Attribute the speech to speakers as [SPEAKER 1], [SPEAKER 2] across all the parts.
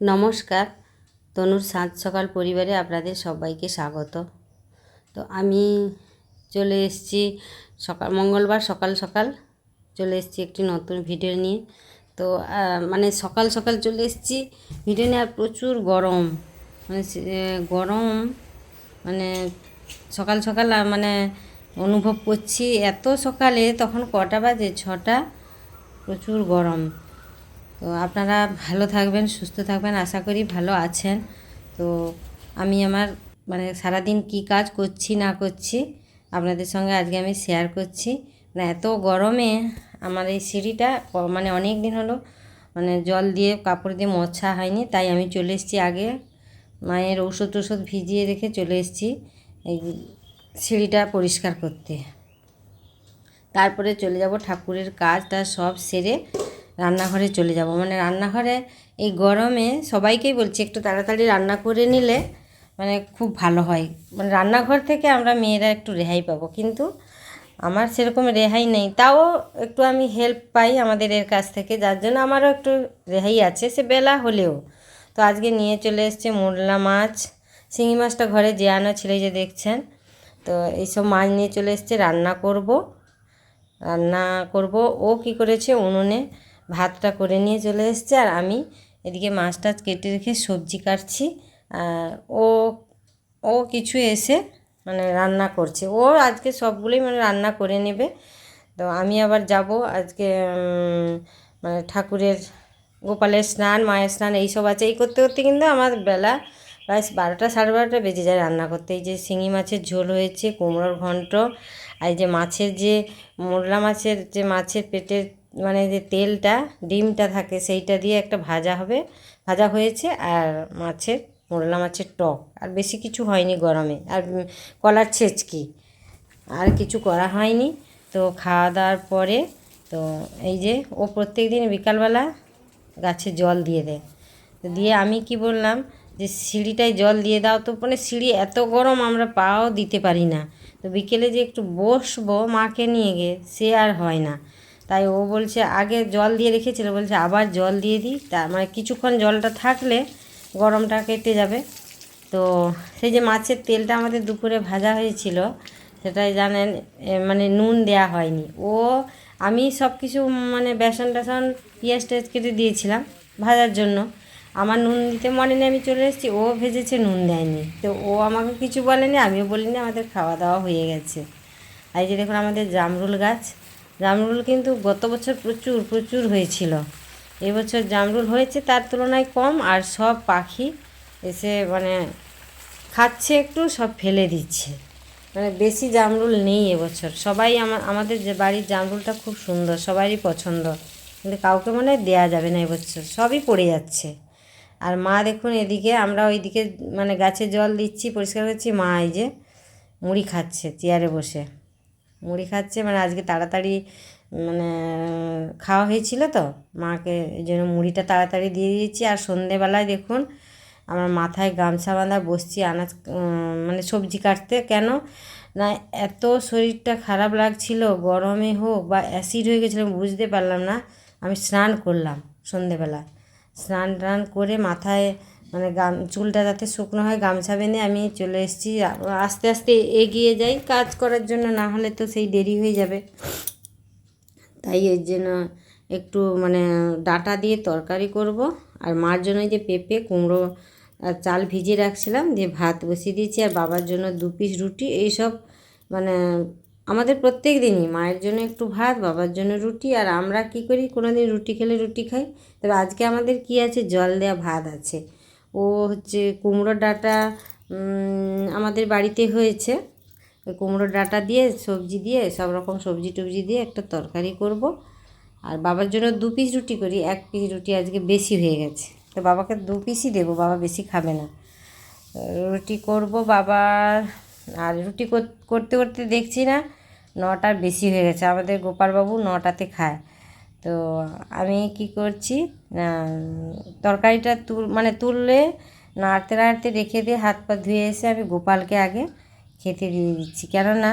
[SPEAKER 1] নমস্কার। তনুর সাত সকাল পরিবারে আপনাদের সবাইকে স্বাগত। তো আমি চলে এসেছি সকাল, মঙ্গলবার সকাল সকাল চলে এসেছি একটি নতুন ভিডিও নিয়ে। তো মানে সকাল সকাল চলে এসেছি ভিডিও নিয়ে আর প্রচুর গরম। মানে গরম মানে সকাল সকাল মানে অনুভব করছি। এত সকালে তখন কটা বাজে? ছটা? প্রচুর গরম। তো আপনারা ভালো থাকবেন, সুস্থ থাকবেন, আশা করি ভালো আছেন। তো আমি আমার মানে সারাদিন কি কাজ করছি, না করছি, আপনাদের সঙ্গে আজকে আমি শেয়ার করছি। না এত গরমে আমার এই সিঁড়িটা মানে অনেক দিন হলো মানে জল দিয়ে, কাপড় দিয়ে মোছা হয়নি, তাই আমি চলে এসেছি আগে মায়ের ঔষধ টৌষধ ভিজিয়ে রেখে চলে এসেছি এই সিঁড়িটা পরিষ্কার করতে। তারপরে চলে যাব ঠাকুরের কাজটা সব সেরে রান্নাঘরে চলে যাব। মানে রান্নাঘরে এই গরমে সবাইকেই বলছি একটু তাড়াতাড়ি রান্না করে নিলে মানে খুব ভালো হয়। মানে রান্নাঘর থেকে আমরা মেয়েরা একটু রেহাই পাবো। কিন্তু আমার সেরকম রেহাই নেই। তাও একটু আমি হেল্প পাই আমাদের এর কাছ থেকে। যার জন্য আমারও একটু রেহাই আছে। সে বেলা হলেও। তো আজকে নিয়ে চলে এসছে মোরলা মাছ। শিঙি মাছটা ঘরে জিয়ানো ছিল যে দেখছেন। তো এইসব মাছ নিয়ে চলে এসছে। রান্না করব। রান্না করব। ও কি করেছে? উনুনে ভাতটা করে নিয়ে চলে এসছে আর আমি এদিকে মাছ টাছ কেটে রেখে সবজি কাটছি আর ও ও কিছু এসে মানে রান্না করছে। ও আজকে সবগুলোই মানে রান্না করে নেবে। তো আমি আবার যাব আজকে মানে ঠাকুরের, গোপালের স্নান, মায়ের স্নান এইসব আছে। এই করতে করতে কিন্তু আমার বেলা প্রায় বারোটা সাড়ে বারোটা বেজে যায় রান্না করতে। এই যে শিঙি মাছের ঝোল হয়েছে, কুমড়োর ঘন্ট, আর এই যে মাছের যে মোরলা মাছের যে মাছের পেটের মানে যে তেলটা, ডিমটা থাকে সেইটা দিয়ে একটা ভাজা হবে। ভাজা হয়েছে আর মাছের, মোরলা মাছের টক। আর বেশি কিছু হয়নি গরমে। আর কলার ছেচকি। আর কিছু করা হয়নি। তো খাওয়া দাওয়ার পরে তো এই যে ও প্রত্যেক দিন বিকালবেলা গাছে জল দিয়ে দেয়। তো দিয়ে আমি কি বললাম যে, সিঁড়িটায় জল দিয়ে দাও তো। মানে সিঁড়ি এত গরম আমরা পাও দিতে পারি না। তো বিকেলে যে একটু বসবো মাকে নিয়ে গিয়ে, সে আর হয় না। তাই ও বলছে, আগে জল দিয়ে রেখেছিল। বলছে, আবার জল দিয়ে দিই। তা মানে কিছুক্ষণ জলটা থাকলে গরমটা কেটে যাবে। তো সেই যে মাছের তেলটা আমাদের দুপুরে ভাজা হয়েছিল, সেটাই জানেন মানে নুন দেয়া হয়নি। ও, আমি সব কিছু মানে বেসন টেসন, পেঁয়াজ টেয়াজ কেটে দিয়েছিলাম ভাজার জন্য। আমার নুন দিতে মনে নেই, আমি চলে এসেছি, ও ভেজেছে, নুন দেয়নি। তো ও আমাকে কিছু বলেনি, আমিও বলিনি, আমাদের খাওয়া দাওয়া হয়ে গেছে। আর যে দেখুন, আমাদের জামরুল গাছ। জামরুল কিন্তু গত বছর প্রচুর প্রচুর হয়েছিল। এবছর জামরুল হয়েছে, তার তুলনায় কম, আর সব পাখি এসে মানে খাচ্ছে একটু, সব ফেলে দিচ্ছে। মানে বেশি জামরুল নেই এবছর সবাই আমার আমাদের যে বাড়ির জামরুলটা খুব সুন্দর, সবারই পছন্দ। কিন্তু কাউকে মনে দেওয়া যাবে না এবছর সবই পড়ে যাচ্ছে। আর মা দেখুন এদিকে, আমরা ওইদিকে মানে গাছে জল দিচ্ছি, পরিষ্কার করছি, মা এই যে মুড়ি খাচ্ছে, চেয়ারে বসে। মুড়ি খাচ্ছে মানে আজকে তাড়াতাড়ি মানে খাওয়া হয়েছিল তো, মাকে এই জন্য মুড়িটা তাড়াতাড়ি দিয়ে দিয়েছি। আর সন্ধেবেলায় দেখুন, আমার মাথায় গামছা বাঁধা বসছি, আনাজ মানে সবজি কাটতে। কেন? না, এত শরীরটা খারাপ লাগছিল, গরমে হোক বা অ্যাসিড হয়ে গেছিল বুঝতে পারলাম না। আমি স্নান করলাম সন্ধেবেলা। স্নান টান করে মাথায় মানে গাম, চুলটা যাতে শুকনো হয়, গামছা বেঁধে আমি চলে এসেছি। আস্তে আস্তে এগিয়ে যাই কাজ করার জন্য, না হলে তো সেই দেরি হয়ে যাবে। তাই এর জন্য একটু মানে ডাটা দিয়ে তরকারি করব। আর মার জন্য যে পেঁপে, কুমড়ো আর চাল ভিজিয়ে রাখছিলাম, দিয়ে ভাত বসিয়ে দিয়েছি। আর বাবার জন্য দু পিস রুটি, এইসব মানে আমাদের প্রত্যেক দিনই। মায়ের জন্য একটু ভাত, বাবার জন্য রুটি। আর আমরা কি করি কোনো দিন রুটি খেলে রুটি খাই। তবে আজকে আমাদের কি আছে? জল দেওয়া ভাত আছে। ও হচ্ছে কুমড়োর ডাঁটা আমাদের বাড়িতে হয়েছে। কুমড়োর কুমড়ো ডাঁটা দিয়ে, সবজি দিয়ে, সব রকম সবজি টবজি দিয়ে একটা তরকারি করব। আর বাবার জন্য দু পিস রুটি করি, এক পিস রুটি আজকে বেশি হয়ে গেছে। তো বাবাকে দু পিসই দেবো, বাবা বেশি খাবে না। রুটি করব বাবার, আর রুটি কর- করতে করতে দেখছি না, নটার বেশি হয়ে গেছে। আমাদের গোপালবাবু নটাতে খায়। তো আমি কি করছি তরকারিটা তুল মানে তুললে নাড়তে নাড়তে রেখে দিয়ে হাত পা ধুয়ে এসে আমি গোপালকে আগে খেতে দিয়ে দিচ্ছি। কেননা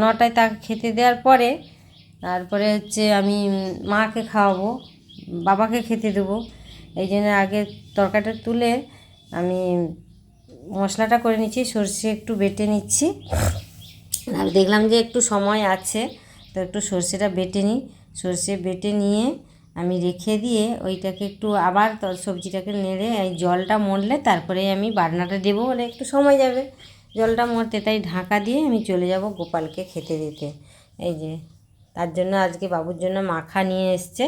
[SPEAKER 1] নটায় তাকে খেতে দেওয়ার পরে তারপরে হচ্ছে আমি মাকে খাওয়াবো, বাবাকে খেতে দেবো। এই জন্য আগে তরকারিটা তুলে আমি মশলাটা করে নিচ্ছি, সর্ষে একটু বেটে নিচ্ছি। আর দেখলাম যে একটু সময় আছে তো একটু সর্ষেটা বেটে নিই। সর্ষে বেটে নিয়ে আমি রেখে দিয়ে ওইটাকে একটু আবার সবজিটাকে নেড়ে এই জলটা মরলে তারপরে আমি বাটনাটা দেবো বলে একটু সময় যাবে। জলটা মরতে তাই ঢাকা দিয়ে আমি চলে যাব গোপালকে খেতে দিতে। এই যে, তার জন্য আজকে বাবুর জন্য মাখা নিয়ে এসছে।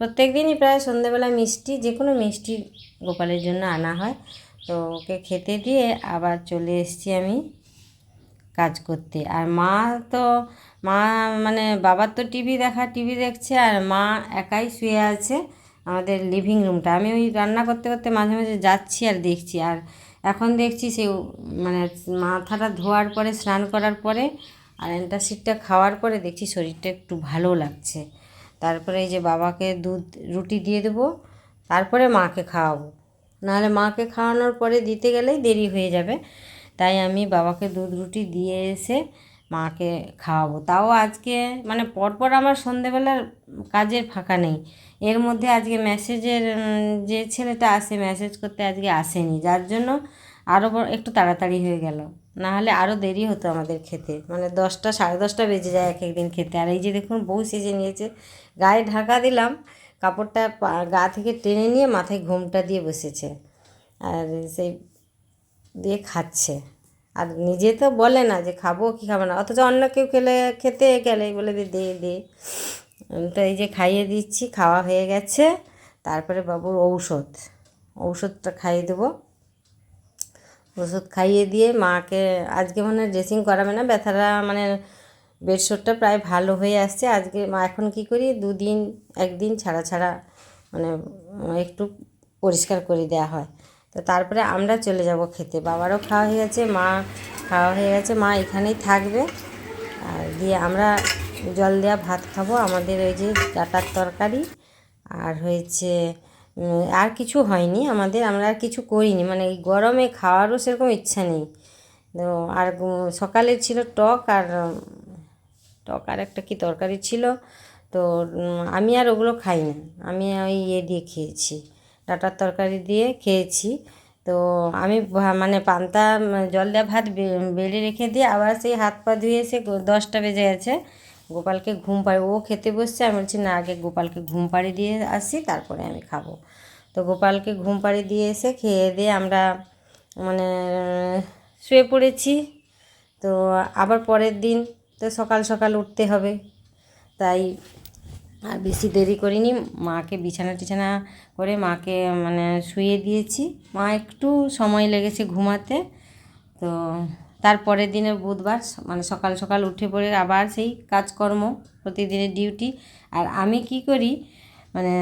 [SPEAKER 1] প্রত্যেক দিনই প্রায় সন্ধ্যেবেলা মিষ্টি যে কোনো মিষ্টি গোপালের জন্য আনা হয়। তো ওকে খেতে দিয়ে আবার চলে এসেছি আমি কাজ করতে। আর মা তো মা মানে বাবার তো টিভি দেখা, টিভি দেখছে আর মা একাই শুয়ে আছে আমাদের লিভিং রুমটা আমি ওই রান্না করতে করতে মাঝে মাঝে যাচ্ছি আর দেখছি আর এখন দেখছি সে মানে মাথাটা ধোয়ার পরে, স্নান করার পরে আর অ্যান্টাসিডটা খাওয়ার পরে দেখছি শরীরটা একটু ভালো লাগছে। তারপরে এই যে বাবাকে দুধ, রুটি দিয়ে দেবো, তারপরে মাকে খাওয়াবো। নাহলে মাকে খাওয়ানোর পরে দিতে গেলেই দেরি হয়ে যাবে। তাই আমি বাবাকে দুধ, রুটি দিয়ে এসে মাকে খাওয়াবো। তাও আজকে মানে পরপর আমার সন্ধেবেলার কাজের ফাঁকা নেই। এর মধ্যে আজকে মেসেজের যে ছেলেটা আসে, মেসেজ করতে আজকে আসেনি। যার জন্য আরও একটু তাড়াতাড়ি হয়ে গেল। না হলে আরও দেরি হতো আমাদের খেতে। মানে দশটা, সাড়ে দশটা বেজে যায় এক একদিন খেতে। আর এই যে দেখুন, বউ সেজে নিয়েছে। গায়ে ঢাকা দিলাম। কাপড়টা গা থেকে টেনে নিয়ে মাথায় ঘুমটা দিয়ে বসেছে। আর সেই দিয়ে খাচ্ছে। আর নিজে তো বলে না যে খাব কি খাব না, অথচ অন্য কেউ খেলে, খেতে গেলে বলে দে দে। দে তো এই যে খাইয়ে দিচ্ছি, খাওয়া হয়ে গেছে। তারপরে বাবুর ঔষধ, ঔষধটা খাইয়ে দেবো। ওষুধ খাইয়ে দিয়ে মাকে, আজকে মানে ড্রেসিং করাবে না, ব্যথাটা মানে বেডশোটটা প্রায় ভালো হয়ে আসছে। আজকে মা এখন কি করি, দুদিন, একদিন ছাড়া ছাড়া মানে একটু পরিষ্কার করে দেওয়া হয়। তো তারপরে আমরা চলে যাব খেতে। বাবারও খাওয়া হয়ে গেছে, মা খাওয়া হয়ে গেছে, মা এখানেই থাকবে। আর দিয়ে আমরা জল দেওয়া ভাত খাব, আমাদের ওই যে ডাটার তরকারি। আর হয়েছে আর কিছু হয়নি আমাদের, আমরা আর কিছু করিনি। মানে এই গরমে খাওয়ারও সেরকম ইচ্ছা নেই। তো আর সকালে ছিল টক আর টক আর একটা কি তরকারি ছিল। তো আমি আর ওগুলো খাই না আমি ওই ইয়ে দিয়ে খেয়েছি। ডাটার তরকারি দিয়ে খেয়েছি। তো আমি মানে পান্তা জল দেওয়া ভাত বেড়ে রেখে দিয়ে আবার সেই হাত পা ধুয়ে এসে দশটা বেজে গেছে। গোপালকে ঘুম পাড়ি, ও খেতে বসছে, আমি বলছি, না, আগে গোপালকে ঘুম পাড়ি দিয়ে আসি, তারপরে আমি খাব। তো গোপালকে ঘুম পাড়ি দিয়ে এসে খেয়ে দিয়ে আমরা মানে শুয়ে পড়েছি। তো আবার পরের দিন, তো সকাল সকাল উঠতে হবে। তাই আর বেশি দেরি করিনি, মাকে বিছানা টিছানা করে মাকে মানে শুয়ে দিয়েছি। মা একটু সময় লেগেছে ঘুমাতে, তো তারপরের দিনে বুধবার মানে সকাল সকাল উঠে পড়ে আবার সেই কাজকর্ম, প্রতিদিনের ডিউটি। আর আমি কি করি মানে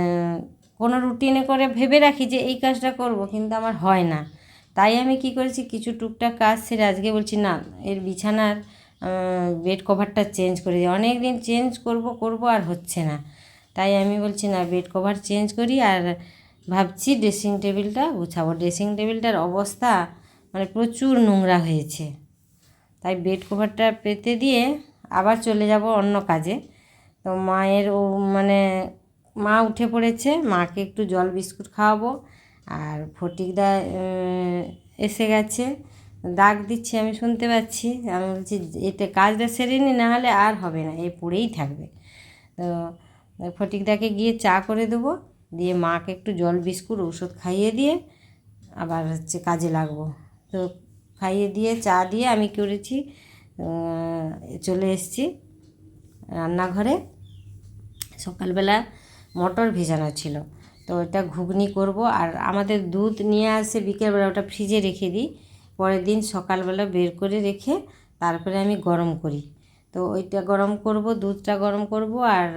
[SPEAKER 1] কোনো রুটিনে করে ভেবে রাখি যে এই কাজটা করব, কিন্তু আমার হয় না। তাই আমি কি করেছি, কিছু টুকটাক কাজ সেরে আজকে বলছি, না, এর বিছানার বেড কভারটা চেঞ্জ করে দিই। অনেক দিন চেঞ্জ করব করব আর হচ্ছে না। তাই আমি বলছি, না বেড কভার চেঞ্জ করি আর ভাবছি ড্রেসিং টেবিলটা গুছাবো। ড্রেসিং টেবিলটার অবস্থা মানে প্রচুর নোংরা হয়েছে। তাই বেড কভারটা পেতে দিয়ে আবার চলে যাব অন্য কাজে। তো মায়ের ও মানে মা উঠে পড়েছে, মাকে একটু জল বিস্কুট খাওয়াবো। আর ফটিকদা এসে গেছে। ডাক দিচ্ছে আমি শুনতে পাচ্ছি। আমি বলছি, এতে কাজটা সেরে নি, না হলে আর হবে না, এ পড়েই থাকবে। তো ফটিকদাকে গিয়ে চা করে দেবো, দিয়ে মাকে একটু জল, বিস্কুট ওষুধ খাইয়ে দিয়ে আবার হচ্ছে কাজে লাগবো। তো খাইয়ে দিয়ে, চা দিয়ে আমি করেছি চলে এসেছি রান্নাঘরে। সকালবেলা মটর ভেজানো ছিল, তো ওটা ঘুগনি করব, আর আমাদের দুধ নিয়ে আসে বিকেলবেলা, ওটা ফ্রিজে রেখে দিই। পরের দিন সকালবেলা বের করে রেখে তারপরে আমি গরম করি। তো ওইটা গরম করব, দুধটা গরম করব আর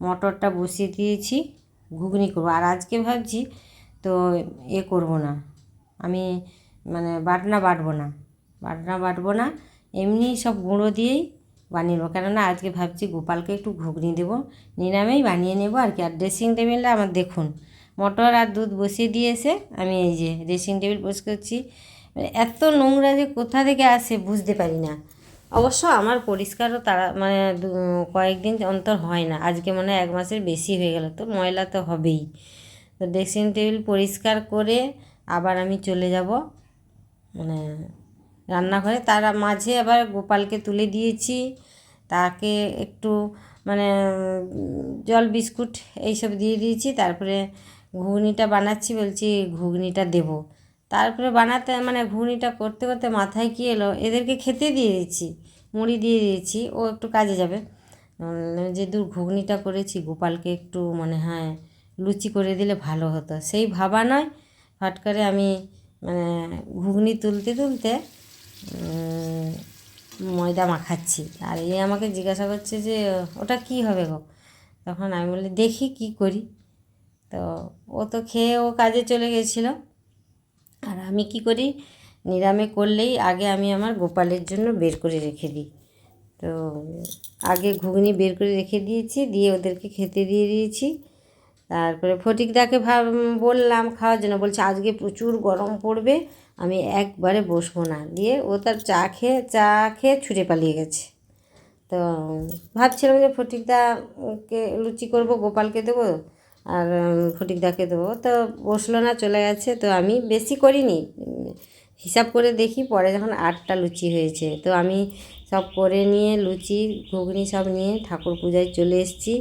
[SPEAKER 1] মটরটা বসিয়ে দিয়েছি, ঘুগনি করব। আর আজকে ভাবছি তো এ করব না। আমি মানে বাটনা বাটবো না। বাটনা বাটবো না, এমনি সব গুঁড়ো দিয়েই বানিয়ে নেব। কেননা আজকে ভাবছি গোপালকে একটু ঘুগনি দেবো। নিরামেই বানিয়ে নেব আর কি। আর ড্রেসিং টেবিলটা আমার দেখুন। মটর আর দুধ বসিয়ে দিয়ে এসে আমি এই যে ড্রেসিং টেবিল বসে করছি মানে এত নোংরা যে কোথা থেকে আসে বুঝতে পারি না। অবশ্য আমার পরিষ্কারও তারা মানে কয়েকদিন অন্তর হয় না। আজকে মনে হয় এক মাসের বেশি হয়ে গেল, তো ময়লা তো হবেই। তো ড্রেসিং টেবিল পরিষ্কার করে আবার আমি চলে যাব। মানে রান্নাঘরে, তার মাঝে আবার গোপালকে তুলে দিয়েছি। তাকে একটু মানে জল, বিস্কুট এইসব দিয়ে দিয়েছি। তারপরে ঘুগনিটা বানাচ্ছি, বলছি ঘুগনিটা দেবো। তারপরে বানাতে মানে ঘুগনিটা করতে করতে মাথায় কী এলো? এদেরকে খেতে দিয়ে দিয়েছি, মুড়ি দিয়ে দিয়েছি, ও একটু কাজে যাবে। যে দূর ঘুগনিটা করেছি, গোপালকে একটু মনে হয় লুচি করে দিলে ভালো হতো। সেই ভাবা নয়, হট করে আমি মানে ঘুগনি তুলতে তুলতে ময়দা মাখাচ্ছি। আর এ আমাকে জিজ্ঞাসা করছে যে, ওটা কি হবে গো? তখন আমি বলি, দেখি কি করি। তো ও তো খেয়ে ও কাজে চলে গেছিল। আর আমি কি করি? নিরামে করলেই আগে আমি আমার গোপালের জন্য বের করে রেখে দিই। তো আগে ঘুগনি বের করে রেখে দিয়েছি, দিয়ে ওদেরকে খেতে দিয়ে দিয়েছি। তারপরে ফটিকদাকে ভাব, বললাম, খাওয়ার জন্য। বলছে, আজকে প্রচুর গরম পড়বে, আমি একবারে বসবো না। দিয়ে ও তার চা খেয়ে চা খেয়ে ছুটে পালিয়ে গেছে। তো ভাবছিলাম যে ফটিকদাকে লুচি করব, গোপালকে দেবো। আর উম, ফটিকদাকে দেবো। তো বসল না চলে গেছে। তো আমি বেশি করিনি। হিসাব করে দেখি পরে যখন আটটা লুচি হয়েছে। তো আমি সব করে নিয়ে লুচি ঘুগনি সব নিয়ে ঠাকুর পূজায় চলে এসেছি।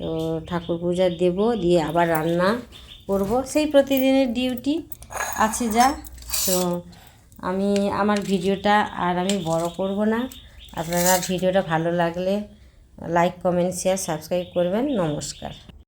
[SPEAKER 1] তো ঠাকুর পূজা দেব দিয়ে আবার রান্না করব। সেই প্রতিদিনের ডিউটি আছে যা। তো আমি আমার ভিডিওটা আর আমি বড় করব না। আপনারা ভিডিওটা ভালো লাগলে লাইক কমেন্ট শেয়ার সাবস্ক্রাইব করবেন। নমস্কার।